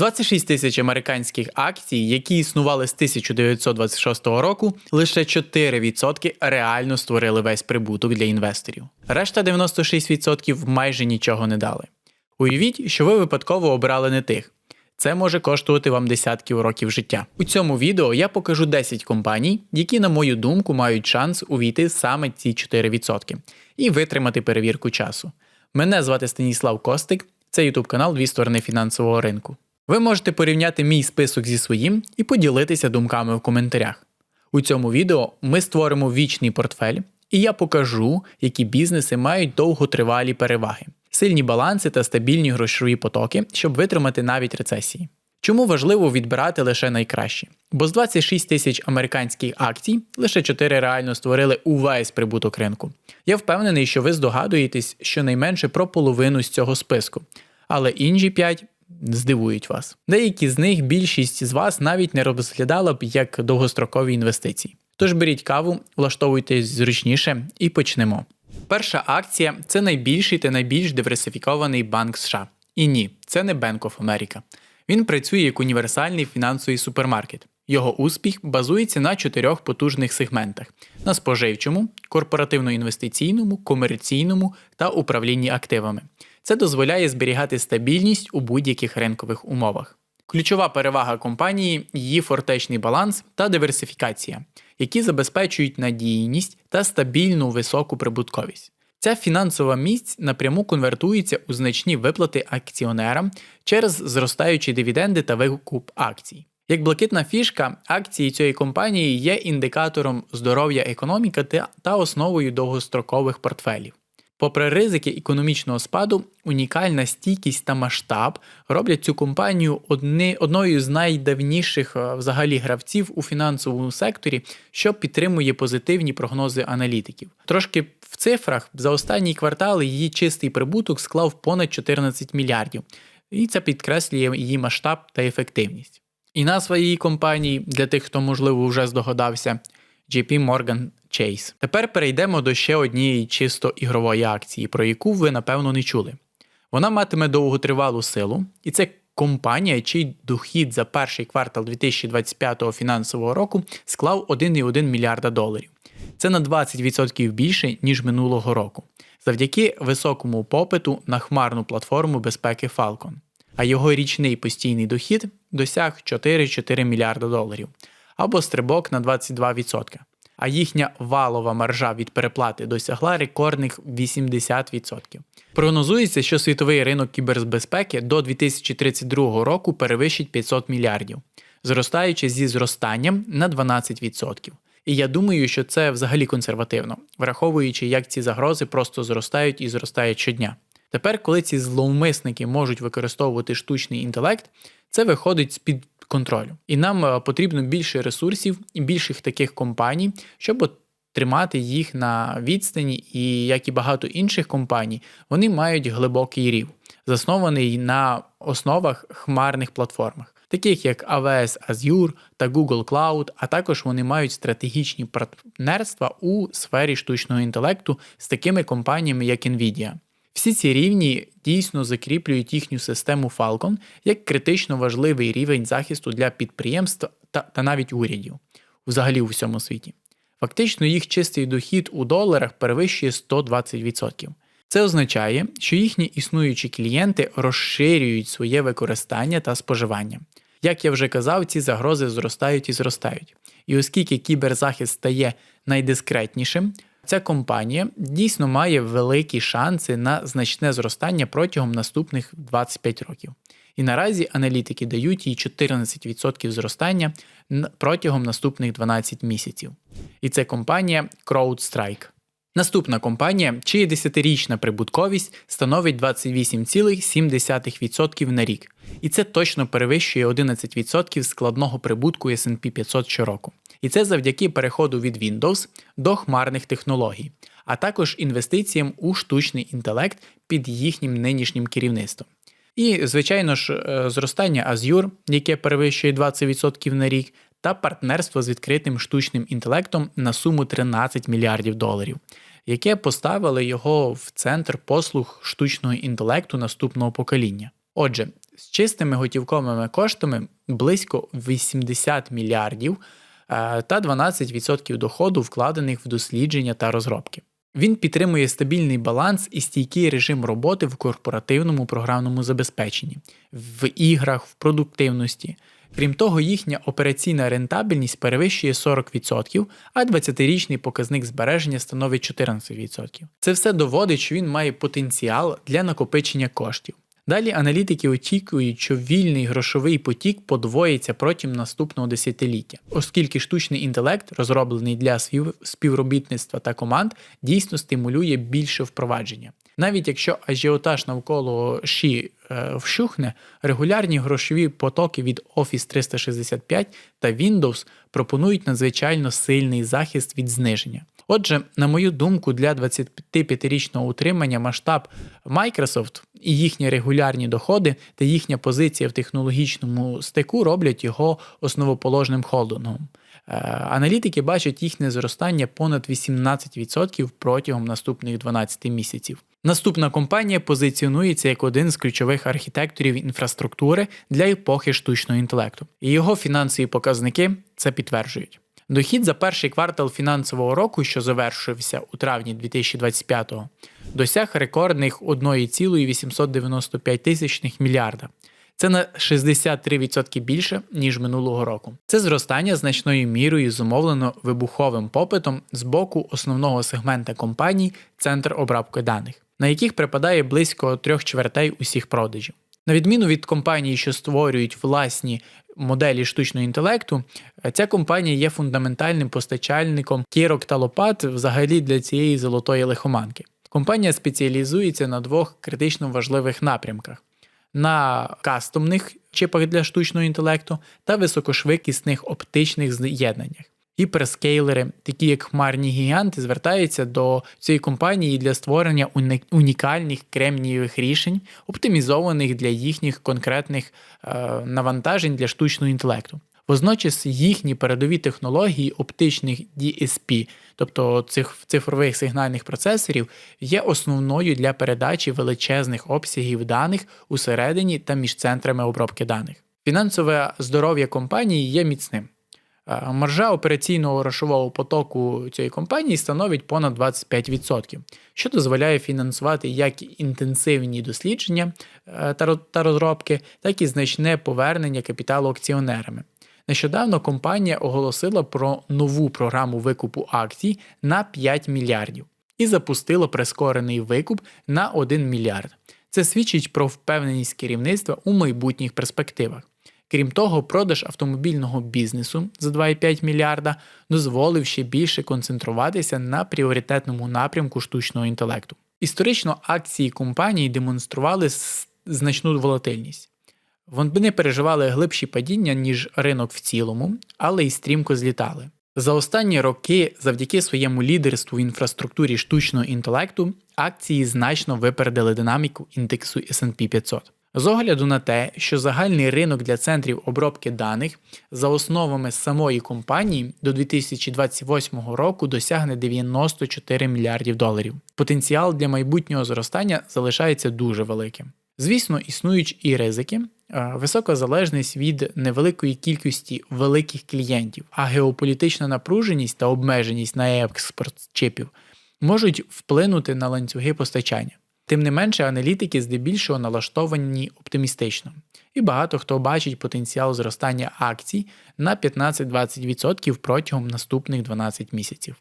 26 тисяч американських акцій, які існували з 1926 року, лише 4% реально створили весь прибуток для інвесторів. Решта 96% майже нічого не дали. Уявіть, що ви випадково обрали не тих. Це може коштувати вам десятків років життя. У цьому відео я покажу 10 компаній, які, на мою думку, мають шанс увійти саме ці 4% і витримати перевірку часу. Мене звати Станіслав Костик, це YouTube канал Дві сторони фінансового ринку. Ви можете порівняти мій список зі своїм і поділитися думками в коментарях. У цьому відео ми створимо вічний портфель, і я покажу, які бізнеси мають довготривалі переваги, сильні баланси та стабільні грошові потоки, щоб витримати навіть рецесії. Чому важливо відбирати лише найкращі? Бо з 26 тисяч американських акцій лише 4 реально створили увесь прибуток ринку. Я впевнений, що ви здогадуєтесь щонайменше про половину з цього списку, але інші 5 здивують вас. Деякі з них більшість з вас навіть не розглядала б як довгострокові інвестиції. Тож беріть каву, влаштовуйтесь зручніше і почнемо. Перша акція це найбільший та найбільш диверсифікований банк США. І ні, це не Bank of America. Він працює як універсальний фінансовий супермаркет. Його успіх базується на чотирьох потужних сегментах: на споживчому, корпоративно-інвестиційному, комерційному та управлінні активами. Це дозволяє зберігати стабільність у будь-яких ринкових умовах. Ключова перевага компанії її фортечний баланс та диверсифікація, які забезпечують надійність та стабільну високу прибутковість. Ця фінансова місць напряму конвертується у значні виплати акціонерам через зростаючі дивіденди та викуп акцій. Як блакитна фішка, акції цієї компанії є індикатором здоров'я економіки та- основою довгострокових портфелів. Попри ризики економічного спаду, унікальна стійкість та масштаб роблять цю компанію одни, одною з найдавніших е, взагалі гравців у фінансовому секторі, що підтримує позитивні прогнози аналітиків. Трошки в цифрах за останні квартали її чистий прибуток склав понад 14 мільярдів, і це підкреслює її масштаб та ефективність. І назва її компанії для тих, хто можливо вже здогадався, JP Morgan Chase. Тепер перейдемо до ще однієї чисто ігрової акції, про яку ви напевно не чули. Вона матиме довготривалу силу, і це компанія, чий дохід за перший квартал 2025 фінансового року склав 1,1 мільярда доларів. Це на 20% більше, ніж минулого року, завдяки високому попиту на хмарну платформу безпеки Falcon. А його річний постійний дохід досяг 4,4 мільярда доларів або стрибок на 22%. А їхня валова маржа від переплати досягла рекордних 80%. Прогнозується, що світовий ринок кібербезпеки до 2032 року перевищить 500 мільярдів, зростаючи зі зростанням на 12%. І я думаю, що це взагалі консервативно, враховуючи, як ці загрози просто зростають і зростають щодня. Тепер, коли ці зловмисники можуть використовувати штучний інтелект, це виходить з-під контролю. І нам е, потрібно більше ресурсів і більших таких компаній, щоб тримати їх на відстані, і як і багато інших компаній, вони мають глибокий рів, заснований на основах хмарних платформах, таких як AWS Azure та Google Cloud, а також вони мають стратегічні партнерства у сфері штучного інтелекту з такими компаніями, як Nvidia. Всі ці рівні дійсно закріплюють їхню систему Falcon як критично важливий рівень захисту для підприємств та, та навіть урядів взагалі у всьому світі. Фактично, їх чистий дохід у доларах перевищує 120%. Це означає, що їхні існуючі клієнти розширюють своє використання та споживання. Як я вже казав, ці загрози зростають і зростають. І оскільки кіберзахист стає найдискретнішим, ця компанія дійсно має великі шанси на значне зростання протягом наступних 25 років. І наразі аналітики дають їй 14% зростання протягом наступних 12 місяців. І це компанія CrowdStrike. Наступна компанія, чия 10-річна прибутковість становить 28,7% на рік. І це точно перевищує 11% складного прибутку S&P 500 щороку. І це завдяки переходу від Windows до хмарних технологій, а також інвестиціям у штучний інтелект під їхнім нинішнім керівництвом. І, звичайно ж, е, зростання Azure, яке перевищує 20% на рік, та партнерство з відкритим штучним інтелектом на суму 13 мільярдів доларів, яке поставило його в центр послуг штучного інтелекту наступного покоління. Отже, з чистими готівковими коштами близько 80 мільярдів та 12% доходу, вкладених в дослідження та розробки. Він підтримує стабільний баланс і стійкий режим роботи в корпоративному програмному забезпеченні, в іграх, в продуктивності. Крім того, їхня операційна рентабельність перевищує 40%, а 20-річний показник збереження становить 14%. Це все доводить, що він має потенціал для накопичення коштів. Далі аналітики очікують, що вільний грошовий потік подвоїться протягом наступного десятиліття, оскільки штучний інтелект, розроблений для співробітництва та команд, дійсно стимулює більше впровадження. Навіть якщо ажіотаж навколо ші е, вщухне, регулярні грошові потоки від Office 365 та Windows пропонують надзвичайно сильний захист від зниження. Отже, на мою думку, для 25-річного утримання масштаб Microsoft і їхні регулярні доходи та їхня позиція в технологічному стику роблять його основоположним холдингом. Е, Аналітики бачать їхнє зростання понад 18% протягом наступних 12 місяців. Наступна компанія позиціонується як один з ключових архітекторів інфраструктури для епохи штучного інтелекту, і його фінансові показники це підтверджують. Дохід за перший квартал фінансового року, що завершився у травні 2025-го, досяг рекордних 1,895 тисячних мільярда. Це на 63% більше, ніж минулого року. Це зростання значною мірою зумовлено вибуховим попитом з боку основного сегмента компаній Центр обробки даних, на яких припадає близько трьох чвертей усіх продажів. На відміну від компаній, що створюють власні моделі штучного інтелекту, ця компанія є фундаментальним постачальником кірок та лопат взагалі для цієї золотої лихоманки. Компанія спеціалізується на двох критично важливих напрямках: на кастомних чипах для штучного інтелекту та високошвидкісних оптичних з'єднаннях. Гіперскейлери, такі як хмарні гіганти, звертаються до цієї компанії для створення унікальних кремнієвих рішень, оптимізованих для їхніх конкретних е, навантажень для штучного інтелекту. Водночас їхні передові технології оптичних DSP, тобто цих цифрових сигнальних процесорів, є основною для передачі величезних обсягів даних усередині та між центрами обробки даних. Фінансове здоров'я компанії є міцним. Е, Маржа операційного грошового потоку цієї компанії становить понад 25%, що дозволяє фінансувати як інтенсивні дослідження е, та ро- та розробки, так і значне повернення капіталу акціонерами. Нещодавно компанія оголосила про нову програму викупу акцій на 5 мільярдів і запустила прискорений викуп на 1 мільярд. Це свідчить про впевненість керівництва у майбутніх перспективах. Крім того, продаж автомобільного бізнесу за 2,5 мільярда дозволив ще більше концентруватися на пріоритетному напрямку штучного інтелекту. Історично акції компанії демонстрували значну волатильність. Вони переживали глибші падіння, ніж ринок в цілому, але й стрімко злітали. За останні роки, завдяки своєму лідерству в інфраструктурі штучного інтелекту, акції значно випередили динаміку індексу S&P 500. З огляду на те, що загальний ринок для центрів обробки даних за основами самої компанії до 2028 року досягне 94 мільярдів доларів. Потенціал для майбутнього зростання залишається дуже великим. Звісно, існують і ризики. Е, Висока залежність від невеликої кількості великих клієнтів, а геополітична напруженість та обмеженість на експорт чипів можуть вплинути на ланцюги постачання. Тим не менше, аналітики здебільшого налаштовані оптимістично, і багато хто бачить потенціал зростання акцій на 15-20% протягом наступних 12 місяців.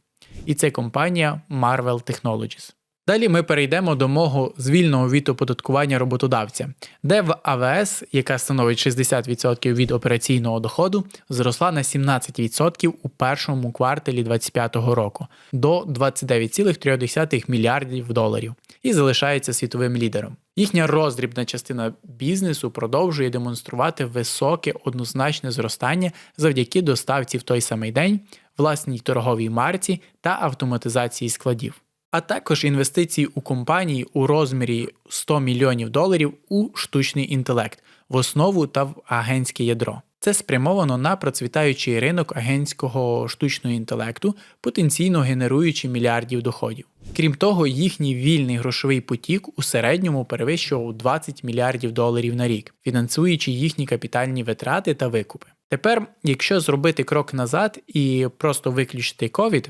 І це компанія Marvel Technologies. Далі ми перейдемо до мого звільного від оподаткування роботодавця, де в АВС, яка становить 60% від операційного доходу, зросла на 17% у першому кварталі 2025 року до 29,3 мільярдів доларів і залишається світовим лідером. Їхня роздрібна частина бізнесу продовжує демонструвати високе однозначне зростання завдяки доставці в той самий день, власній торговій марці та автоматизації складів а також інвестиції у компанії у розмірі 100 мільйонів доларів у штучний інтелект в основу та в агентське ядро. Це спрямовано на процвітаючий ринок агентського штучного інтелекту, потенційно генеруючи мільярдів доходів. Крім того, їхній вільний грошовий потік у середньому перевищував 20 мільярдів доларів на рік, фінансуючи їхні капітальні витрати та викупи. Тепер, якщо зробити крок назад і просто виключити ковід,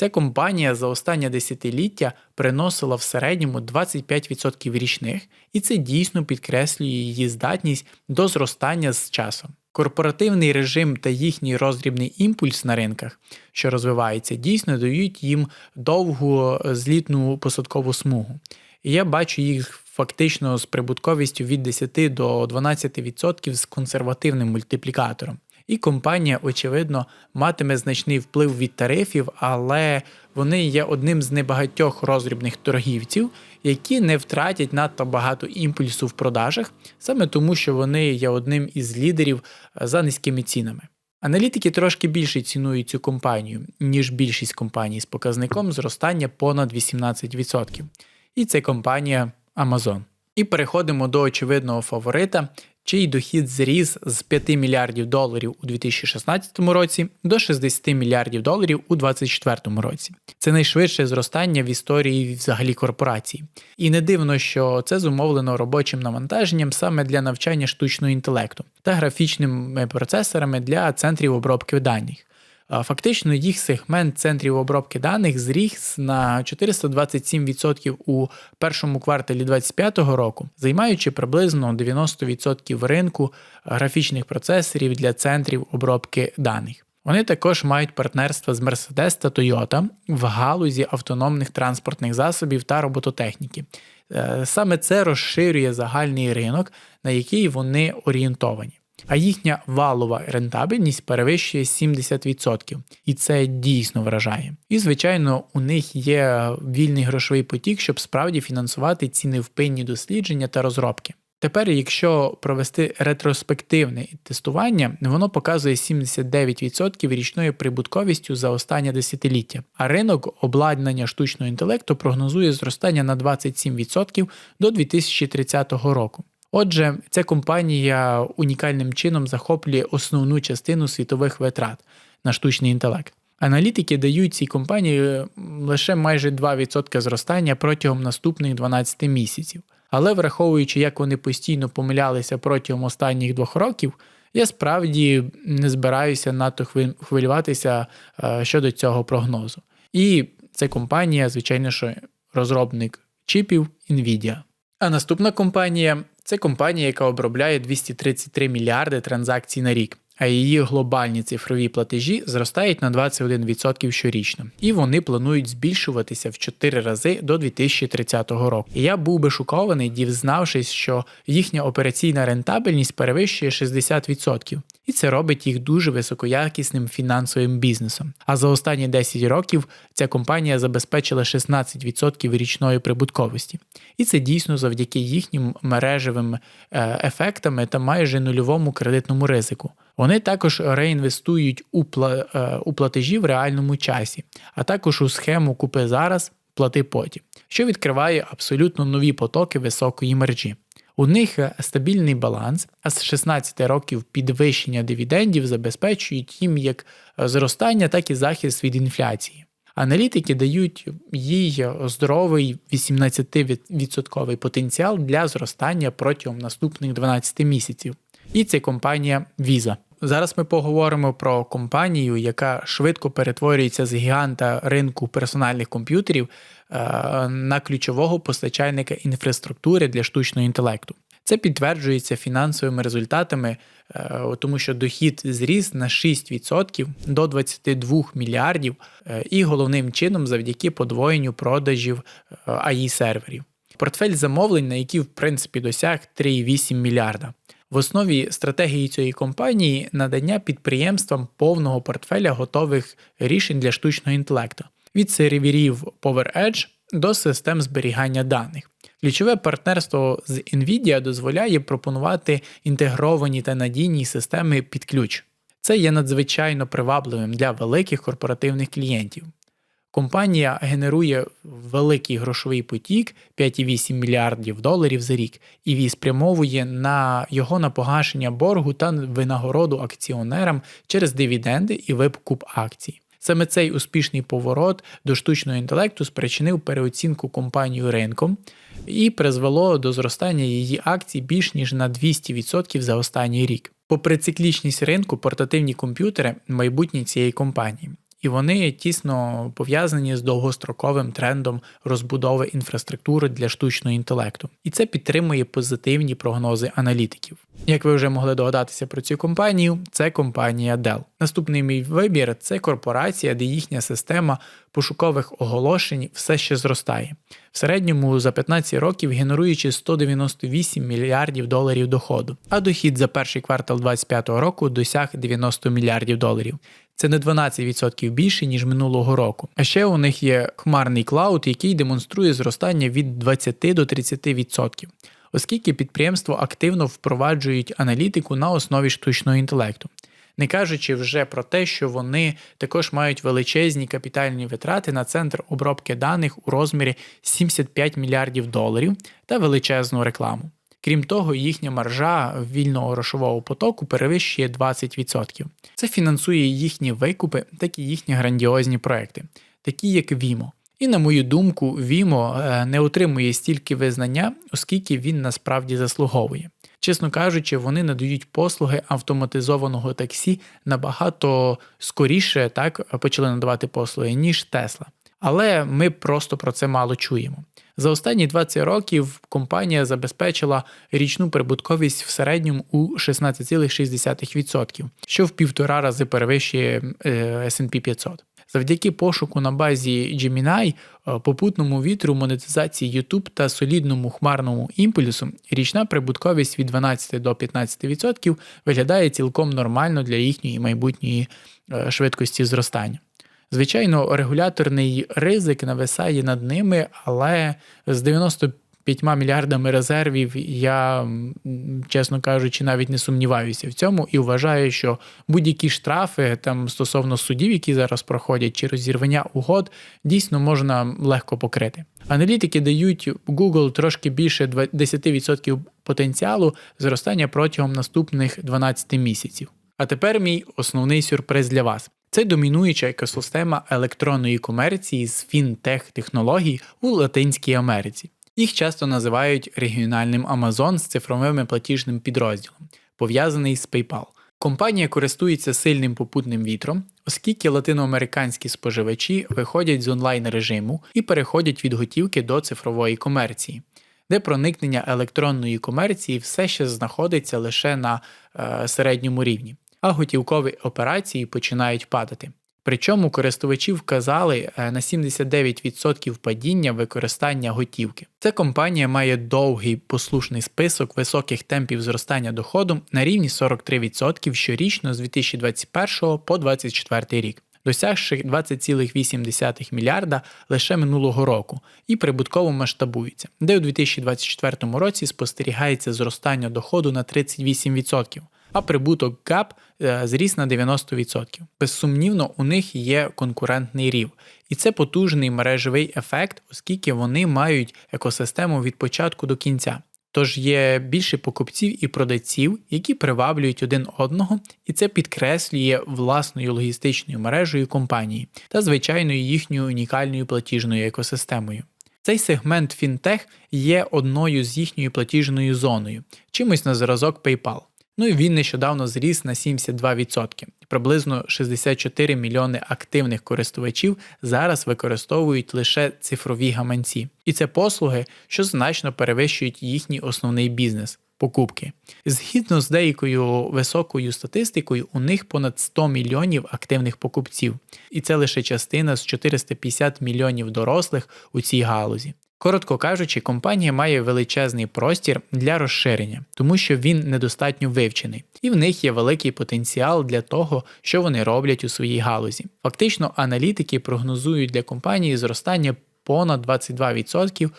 ця компанія за останнє десятиліття приносила в середньому 25% річних, і це дійсно підкреслює її здатність до зростання з часом. Корпоративний режим та їхній роздрібний імпульс на ринках, що розвивається, дійсно дають їм довгу злітну посадкову смугу. І я бачу їх фактично з прибутковістю від 10 до 12% з консервативним мультиплікатором. І компанія, очевидно, матиме значний вплив від тарифів, але вони є одним з небагатьох роздрібних торгівців, які не втратять надто багато імпульсу в продажах, саме тому, що вони є одним із лідерів за низькими цінами. Аналітики трошки більше цінують цю компанію, ніж більшість компаній з показником зростання понад 18%. І це компанія Amazon. І переходимо до очевидного фаворита, чий дохід зріс з 5 мільярдів доларів у 2016 році до 60 мільярдів доларів у 2024 році. Це найшвидше зростання в історії взагалі корпорації. І не дивно, що це зумовлено робочим навантаженням саме для навчання штучного інтелекту та графічними процесорами для центрів обробки даних. Фактично, їх сегмент центрів обробки даних зріс на 427% у першому кварталі 2025 року, займаючи приблизно 90% ринку графічних процесорів для центрів обробки даних. Вони також мають партнерство з Mercedes та Toyota в галузі автономних транспортних засобів та робототехніки. Е, саме це розширює загальний ринок, на який вони орієнтовані а їхня валова рентабельність перевищує 70%, і це дійсно вражає. І, звичайно, у них є вільний грошовий потік, щоб справді фінансувати ці невпинні дослідження та розробки. Тепер, якщо провести ретроспективне тестування, воно показує 79% річною прибутковістю за останнє десятиліття, а ринок обладнання штучного інтелекту прогнозує зростання на 27% до 2030 року. Отже, ця компанія унікальним чином захоплює основну частину світових витрат на штучний інтелект. Аналітики дають цій компанії лише майже 2% зростання протягом наступних 12 місяців. Але враховуючи, як вони постійно помилялися протягом останніх двох років, я справді не збираюся надто хвилюватися е, щодо цього прогнозу. І це компанія, звичайно, що розробник чіпів Nvidia. А наступна компанія це компанія, яка обробляє 233 мільярди транзакцій на рік а її глобальні цифрові платежі зростають на 21% щорічно, і вони планують збільшуватися в 4 рази до 2030 року. І я був би шокований, дізнавшись, що їхня операційна рентабельність перевищує 60%. І це робить їх дуже високоякісним фінансовим бізнесом. А за останні 10 років ця компанія забезпечила 16% річної прибутковості. І це дійсно завдяки їхнім мережевим е, ефектам та майже нульовому кредитному ризику. Вони також реінвестують у е, у платежі в реальному часі, а також у схему Купи зараз, плати потім, що відкриває абсолютно нові потоки високої мережі. У них е, стабільний баланс, а з 16 років підвищення дивідендів забезпечують їм як е, зростання, так і захист від інфляції. Аналітики дають їй здоровий 18% потенціал для зростання протягом наступних 12 місяців. І це компанія Visa. Зараз ми поговоримо про компанію, яка швидко перетворюється з гіганта ринку персональних комп'ютерів е, на ключового постачальника інфраструктури для штучного інтелекту. Це підтверджується фінансовими результатами, е, тому що дохід зріс на 6% до 22 мільярдів, е, і головним чином завдяки подвоєнню продажів ai серверів. Портфель замовлень, на які в принципі досяг 3,8 мільярда. В основі стратегії цієї компанії надання підприємствам повного портфеля готових рішень для штучного інтелекту від серверів PowerEdge до систем зберігання даних. Ключове партнерство з Nvidia дозволяє пропонувати інтегровані та надійні системи під ключ. Це є надзвичайно привабливим для великих корпоративних клієнтів. Компанія генерує великий грошовий потік 5,8 мільярдів доларів за рік і спрямовує на його на погашення боргу та винагороду акціонерам через дивіденди і викуп акцій. Саме цей успішний поворот до штучного інтелекту спричинив переоцінку компанію ринком і призвело до зростання її акцій більш ніж на 200% за останній рік. Попри циклічність ринку, портативні комп'ютери майбутнє цієї компанії і вони тісно пов'язані з довгостроковим трендом розбудови інфраструктури для штучного інтелекту. І це підтримує позитивні прогнози аналітиків. Як ви вже могли догадатися про цю компанію, це компанія Dell. Наступний мій вибір це корпорація, де їхня система пошукових оголошень все ще зростає. В середньому за 15 років генеруючи 198 мільярдів доларів доходу, а дохід за перший квартал 2025 року досяг 90 мільярдів доларів. Це не 12% більше, ніж минулого року. А ще у них є хмарний клауд, який демонструє зростання від 20 до 30%. Оскільки підприємство активно впроваджують аналітику на основі штучного інтелекту, не кажучи вже про те, що вони також мають величезні капітальні витрати на центр обробки даних у розмірі 75 мільярдів доларів та величезну рекламу. Крім того, їхня маржа вільного грошового потоку перевищує 20%. Це фінансує їхні викупи, так і їхні грандіозні проекти, такі як Vimo. І на мою думку, Vimo е, не отримує стільки визнання, оскільки він насправді заслуговує. Чесно кажучи, вони надають послуги автоматизованого таксі набагато скоріше так почали надавати послуги, ніж Tesla. Але ми просто про це мало чуємо. За останні 20 років компанія забезпечила річну прибутковість в середньому у 16,6%, що в півтора рази перевищує S&P 500. Завдяки пошуку на базі Gemini, е, попутному вітру, монетизації YouTube та солідному хмарному імпульсу, річна прибутковість від 12 до 15% виглядає цілком нормально для їхньої майбутньої е, швидкості зростання. Звичайно, регуляторний ризик нависає над ними, але з 95 мільярдами резервів я, чесно кажучи, навіть не сумніваюся в цьому і вважаю, що будь-які штрафи там стосовно судів, які зараз проходять, чи розірвання угод, дійсно можна легко покрити. Аналітики дають Google трошки більше 10% потенціалу зростання протягом наступних 12 місяців. А тепер мій основний сюрприз для вас. Це домінуюча екосистема електронної комерції з фінтех-технологій у Латинській Америці. Їх часто називають регіональним Amazon з цифровим платіжним підрозділом, пов'язаний з PayPal. Компанія користується сильним попутним вітром, оскільки латиноамериканські споживачі виходять з онлайн режиму і переходять від готівки до цифрової комерції, де проникнення електронної комерції все ще знаходиться лише на е, середньому рівні а готівкові операції починають падати. Причому користувачі вказали е, на 79% падіння використання готівки. Ця компанія має довгий послушний список високих темпів зростання доходу на рівні 43% щорічно з 2021 по 2024 рік, досягши 20,8 мільярда лише минулого року і прибутково масштабується, де у 2024 році спостерігається зростання доходу на 38% а прибуток GAP е, зріс на 90%. Безсумнівно, у них є конкурентний рів, і це потужний мережевий ефект, оскільки вони мають екосистему від початку до кінця. Тож є більше покупців і продавців, які приваблюють один одного, і це підкреслює власною логістичною мережею компанії та звичайною їхньою унікальною платіжною екосистемою. Цей сегмент фінтех є одною з їхньою платіжною зоною, чимось на зразок PayPal. Ну і він нещодавно зріс на 72%. Приблизно 64 мільйони активних користувачів зараз використовують лише цифрові гаманці. І це послуги, що значно перевищують їхній основний бізнес. Покупки. Згідно з деякою високою статистикою, у них понад 100 мільйонів активних покупців, і це лише частина з 450 мільйонів дорослих у цій галузі. Коротко кажучи, компанія має величезний простір для розширення, тому що він недостатньо вивчений, і в них є великий потенціал для того, що вони роблять у своїй галузі. Фактично, аналітики прогнозують для компанії зростання понад 22%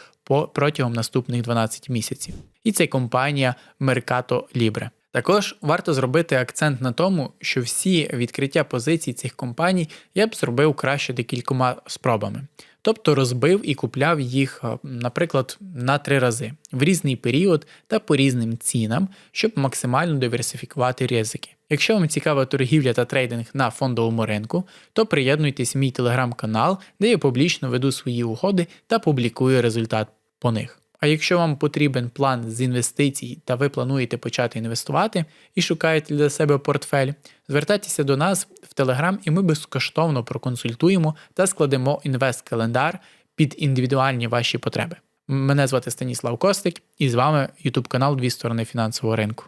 протягом наступних 12 місяців. І це компанія Mercato Libre. Також варто зробити акцент на тому, що всі відкриття позицій цих компаній я б зробив краще декількома спробами. Тобто розбив і купляв їх, е, наприклад, на три рази в різний період та по різним цінам, щоб максимально диверсифікувати ризики. Якщо вам цікава торгівля та трейдинг на фондовому ринку, то приєднуйтесь в мій телеграм-канал, де я публічно веду свої угоди та публікую результат по них. А якщо вам потрібен план з інвестицій та ви плануєте почати інвестувати і шукаєте для себе портфель, звертайтеся до нас в Телеграм, і ми безкоштовно проконсультуємо та складемо інвест-календар під індивідуальні ваші потреби. Мене звати Станіслав Костик, і з вами YouTube канал Дві сторони фінансового ринку.